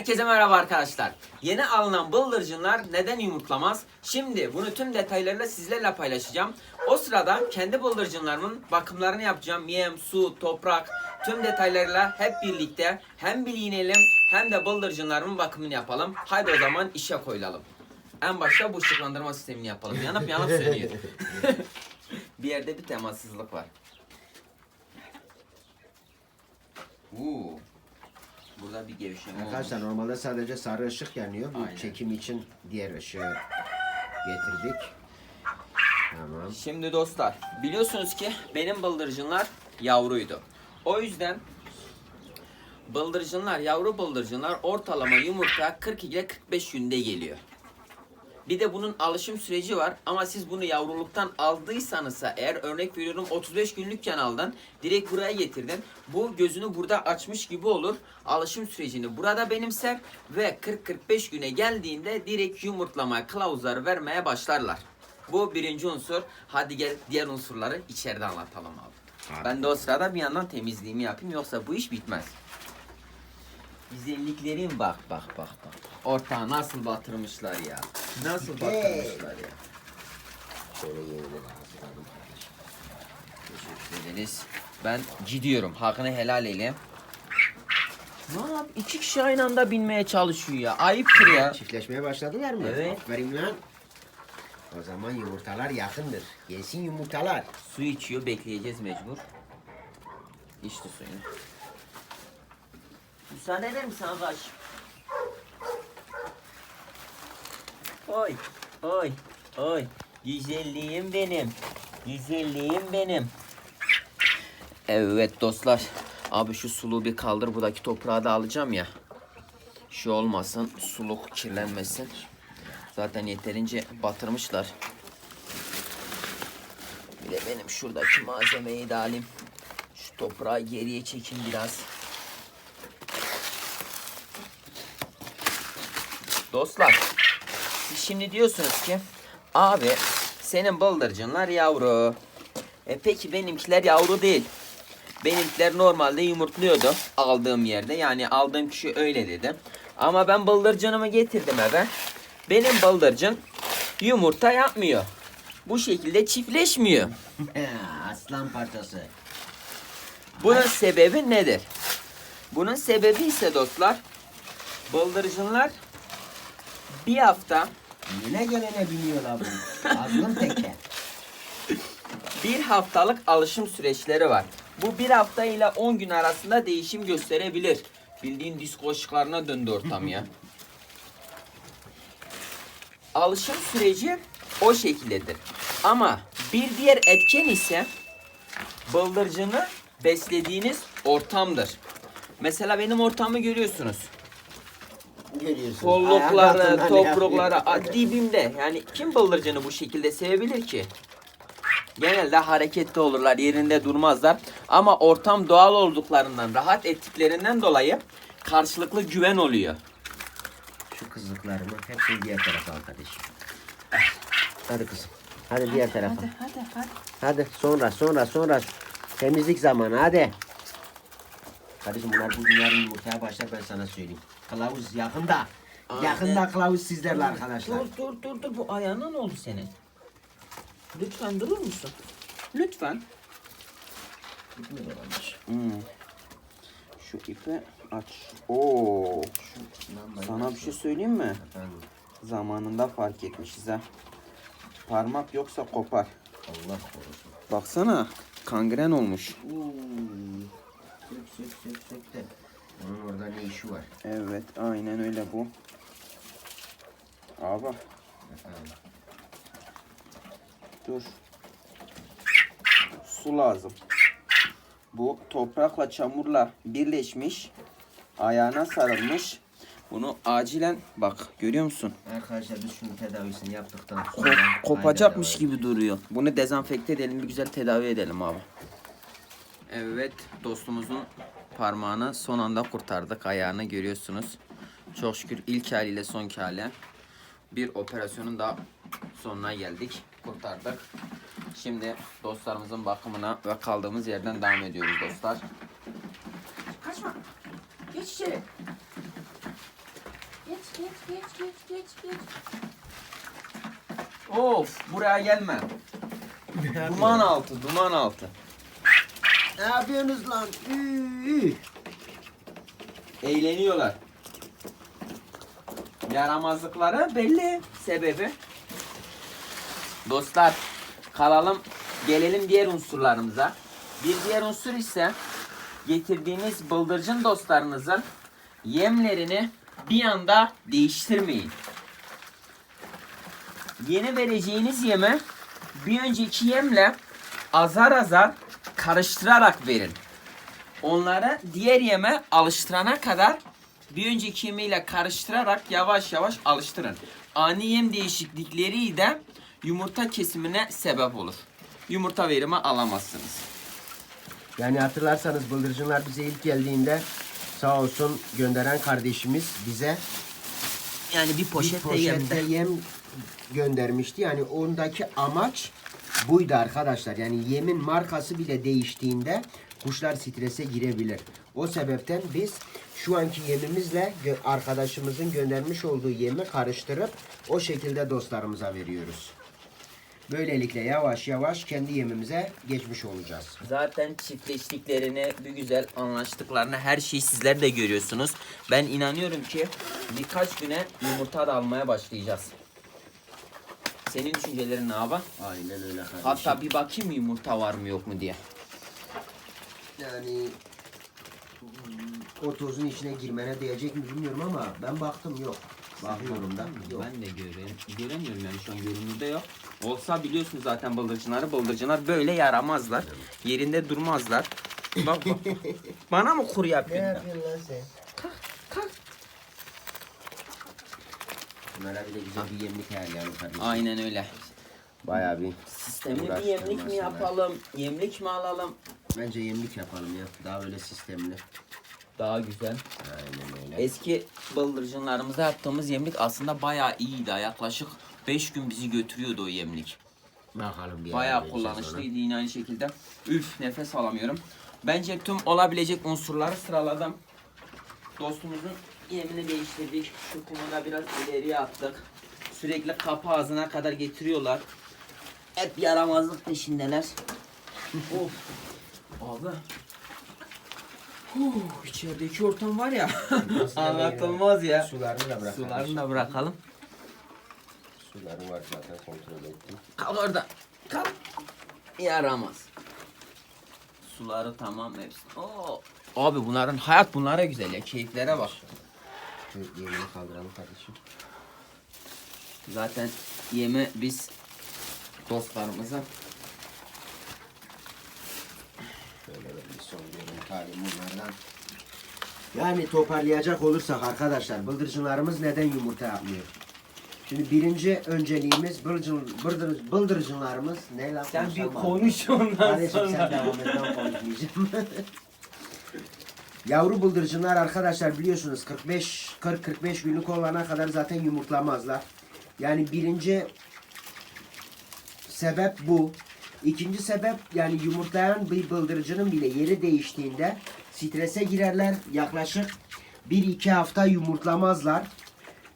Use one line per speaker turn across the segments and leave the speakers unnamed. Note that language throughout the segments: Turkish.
Herkese merhaba arkadaşlar. Yeni alınan bıldırcınlar neden yumurtlamaz? Şimdi bunu tüm detaylarıyla sizlerle paylaşacağım. O sırada kendi bıldırcınlarımın bakımlarını yapacağım. Yem, su, toprak tüm detaylarıyla hep birlikte hem bilginelim hem de bıldırcınlarımın bakımını yapalım. Haydi o zaman işe koyulalım. En başta bu ışıklandırma sistemini yapalım. Yanıp yanıp sönüyor. bir yerde bir temassızlık var. Uuu. Burada bir gevşeme olmuş.
Arkadaşlar normalde sadece sarı ışık yanıyor. Bu
Aynen.
çekim için diğer ışığı getirdik. Tamam.
Şimdi dostlar biliyorsunuz ki benim bıldırcınlar yavruydu. O yüzden bıldırcınlar, yavru bıldırcınlar ortalama yumurta 40 ile 45 günde geliyor. Bir de bunun alışım süreci var ama siz bunu yavruluktan aldıysanız eğer örnek veriyorum 35 günlükken aldın direkt buraya getirdin. Bu gözünü burada açmış gibi olur. Alışım sürecini burada benimser ve 40-45 güne geldiğinde direkt yumurtlama kılavuzları vermeye başlarlar. Bu birinci unsur. Hadi gel diğer unsurları içeride anlatalım abi.
Abi.
Ben de o sırada bir yandan temizliğimi yapayım yoksa bu iş bitmez. Güzelliklerin bak bak bak bak. Ortağı nasıl batırmışlar ya. Nasıl batırmışlar ya.
Şöyle.
Teşekkür ederiz. Ben gidiyorum. Hakkını helal eyle. Ne yap? İki kişi aynı anda binmeye çalışıyor ya. Ayıptır ya.
Çiftleşmeye başladılar mı?
Evet.
Aferin lan. O zaman yumurtalar yakındır. Gelsin yumurtalar.
Su içiyor. Bekleyeceğiz mecbur. İçti suyunu. Müsaade eder misin ağaç? Oy, oy, oy. Güzelliğim benim. Güzelliğim benim. Evet dostlar. Abi şu suluğu bir kaldır. Buradaki toprağı da alacağım ya. Şu olmasın. Suluk kirlenmesin. Zaten yeterince batırmışlar. Bir de benim şuradaki malzemeyi de alayım. Şu toprağı geriye çekeyim biraz. Dostlar, siz şimdi diyorsunuz ki abi senin bıldırcınlar yavru. E peki benimkiler yavru değil. Benimkiler normalde yumurtluyordu aldığım yerde. Yani aldığım kişi öyle dedi. Ama ben bıldırcınımı getirdim eve. Benim bıldırcın yumurta yapmıyor. Bu şekilde çiftleşmiyor.
Aslan parçası.
Bunun sebebi nedir? Bunun sebebi ise dostlar bıldırcınlar bir hafta
Yine gelene biniyorlar bu. Azgın teke.
bir haftalık alışım süreçleri var. Bu bir hafta ile 10 gün arasında değişim gösterebilir. Bildiğin disko ışıklarına döndü ortam ya. Alışım süreci o şekildedir. Ama bir diğer etken ise bıldırcını beslediğiniz ortamdır. Mesela benim ortamı görüyorsunuz.
Görüyorsun.
Kollukları, a- dibimde. Yani kim bıldırcını bu şekilde sevebilir ki? Genelde hareketli olurlar, yerinde durmazlar. Ama ortam doğal olduklarından, rahat ettiklerinden dolayı karşılıklı güven oluyor.
Şu kızlıklarımı hepsini diğer tarafa al kardeşim. Hadi kızım. Hadi diğer tarafa.
hadi, hadi.
Hadi sonra sonra sonra temizlik zamanı hadi. Kardeşim bunlar bugün yarın yumurtaya başlar ben sana söyleyeyim. Kılavuz yakında.
Aynen.
Yakında kılavuz sizlerle arkadaşlar.
Dur dur dur dur bu ayağına ne oldu senin? Lütfen durur musun? Lütfen. Hmm. Şu ipi aç. Oo. Sana bir şey söyleyeyim mi?
Efendim,
Zamanında fark etmişiz ha. Parmak yoksa kopar.
Allah korusun.
Baksana kangren olmuş.
Oo. Sök sök sök sök de. Onun orada ne işi var?
Evet aynen öyle bu. Abi
Efendim.
dur. Su lazım. Bu toprakla çamurla birleşmiş. Ayağına sarılmış. Bunu acilen bak görüyor musun?
Arkadaşlar biz şunun tedavisini yaptıktan
Ko-
sonra
kopacakmış
kayda
gibi duruyor. Bunu dezenfekte edelim bir güzel tedavi edelim abi. Evet dostumuzun parmağını son anda kurtardık. Ayağını görüyorsunuz. Çok şükür ilk haliyle son hali. Bir operasyonun da sonuna geldik. Kurtardık. Şimdi dostlarımızın bakımına ve kaldığımız yerden devam ediyoruz dostlar. Kaçma. Geç içeri. Geç geç geç geç geç geç. Of buraya gelme. Duman altı duman altı.
Ne yapıyorsunuz lan?
Eğleniyorlar. Yaramazlıkları belli sebebi. Dostlar kalalım gelelim diğer unsurlarımıza. Bir diğer unsur ise getirdiğiniz bıldırcın dostlarınızın yemlerini bir anda değiştirmeyin. Yeni vereceğiniz yemi bir önceki yemle azar azar karıştırarak verin. Onları diğer yeme alıştırana kadar bir önceki yemiyle karıştırarak yavaş yavaş alıştırın. Ani yem değişiklikleri de yumurta kesimine sebep olur. Yumurta verimi alamazsınız.
Yani hatırlarsanız bıldırcınlar bize ilk geldiğinde sağ olsun gönderen kardeşimiz bize
Yani bir
bir poşette yem göndermişti. Yani ondaki amaç buydu arkadaşlar. Yani yemin markası bile değiştiğinde kuşlar strese girebilir. O sebepten biz şu anki yemimizle arkadaşımızın göndermiş olduğu yemi karıştırıp o şekilde dostlarımıza veriyoruz. Böylelikle yavaş yavaş kendi yemimize geçmiş olacağız.
Zaten çiftleştiklerini, bir güzel anlaştıklarını her şeyi sizler de görüyorsunuz. Ben inanıyorum ki birkaç güne yumurta da almaya başlayacağız. Senin düşüncelerin ne abi?
Aynen öyle kardeşim.
Hatta bir bakayım mı yumurta var mı yok mu diye.
Yani hmm, o tozun içine girmene değecek mi bilmiyorum ama ben baktım yok. Bakıyorum da yok.
Ben de göre, göremiyorum yani şu an görünürde yok. Olsa biliyorsunuz zaten bıldırcınları. Bıldırcınlar böyle yaramazlar. Yerinde durmazlar. Bak bak. Bana mı kur yapıyorsun?
yapıyorsun lan sen? Bunlara bir de güzel bir yemlik ayarlayalım kardeşim.
Aynen öyle.
Bayağı bir
Sistemli bir yemlik mi yapalım? Yemlik mi alalım?
Bence yemlik yapalım ya. Daha böyle sistemli.
Daha güzel.
Aynen öyle.
Eski bıldırcınlarımıza yaptığımız yemlik aslında bayağı iyiydi. Yaklaşık 5 gün bizi götürüyordu o yemlik.
Bakalım bir
Bayağı
ayarlayacağız onu.
kullanışlıydı yine aynı şekilde. Üf nefes alamıyorum. Bence tüm olabilecek unsurları sıraladım. Dostumuzun yemini değiştirdik. Şu kumu da biraz ileriye attık. Sürekli kapı ağzına kadar getiriyorlar. Hep yaramazlık peşindeler. of. Abi. Huh, içerideki ortam var ya. Anlatılmaz ya.
Sularını da bırak.
Sularını da bırakalım.
Suları var zaten kontrol ettim.
Kal orada. Kal. Yaramaz. Suları tamam hepsi. Oo. Abi bunların hayat bunlara güzel ya. Keyiflere bak.
Yemini kaldıralım kardeşim.
Zaten yemi biz dostlarımıza
Şöyle bir son görüntü alayım bunlardan. Yani toparlayacak olursak arkadaşlar bıldırcınlarımız neden yumurta yapmıyor? Şimdi birinci önceliğimiz bıldırcın, bıldır, bıldırcınlarımız ne lan?
sen bir
konuşamam.
konuş ondan
Kardeşim sen
sonra.
devam et ben konuşmayacağım. Yavru bıldırcınlar arkadaşlar biliyorsunuz 45 40-45 günlük olana kadar zaten yumurtlamazlar. Yani birinci sebep bu. İkinci sebep yani yumurtlayan bir bıldırcının bile yeri değiştiğinde strese girerler. Yaklaşık 1-2 hafta yumurtlamazlar.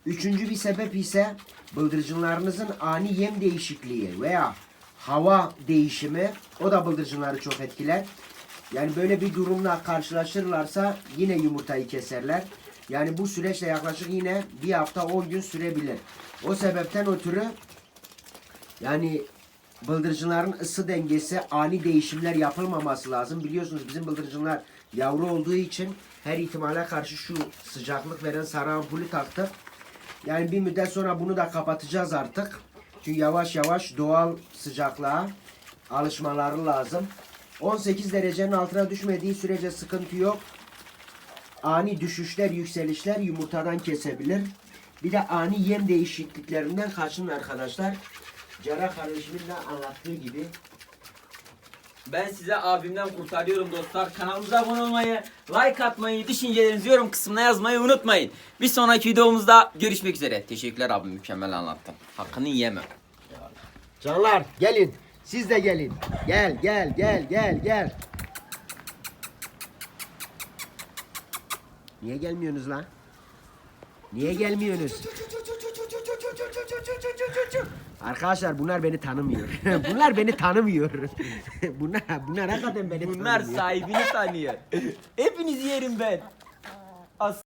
Üçüncü bir sebep ise bıldırcınlarınızın ani yem değişikliği veya hava değişimi o da bıldırcınları çok etkiler. Yani böyle bir durumla karşılaşırlarsa yine yumurtayı keserler. Yani bu süreçte yaklaşık yine bir hafta 10 gün sürebilir. O sebepten ötürü yani bıldırcınların ısı dengesi ani değişimler yapılmaması lazım. Biliyorsunuz bizim bıldırcınlar yavru olduğu için her ihtimale karşı şu sıcaklık veren sarı ampulü taktık. Yani bir müddet sonra bunu da kapatacağız artık. Çünkü yavaş yavaş doğal sıcaklığa alışmaları lazım. 18 derecenin altına düşmediği sürece sıkıntı yok. Ani düşüşler, yükselişler yumurtadan kesebilir. Bir de ani yem değişikliklerinden kaçının arkadaşlar. Cerrah kardeşimin de anlattığı gibi
Ben size abimden kurtarıyorum dostlar. Kanalımıza abone olmayı, like atmayı, düşüncelerinizi yorum kısmına yazmayı unutmayın. Bir sonraki videomuzda görüşmek üzere. Teşekkürler abim mükemmel anlattın. Hakkını yeme.
Canlar gelin. Siz de gelin. Gel gel gel gel gel. Niye gelmiyorsunuz lan? Niye gelmiyorsunuz? Arkadaşlar bunlar beni tanımıyor. bunlar beni tanımıyor. bunlar bunlar hakikaten beni
Bunlar
tanımıyor.
sahibini tanıyor. Hepinizi yerim ben. As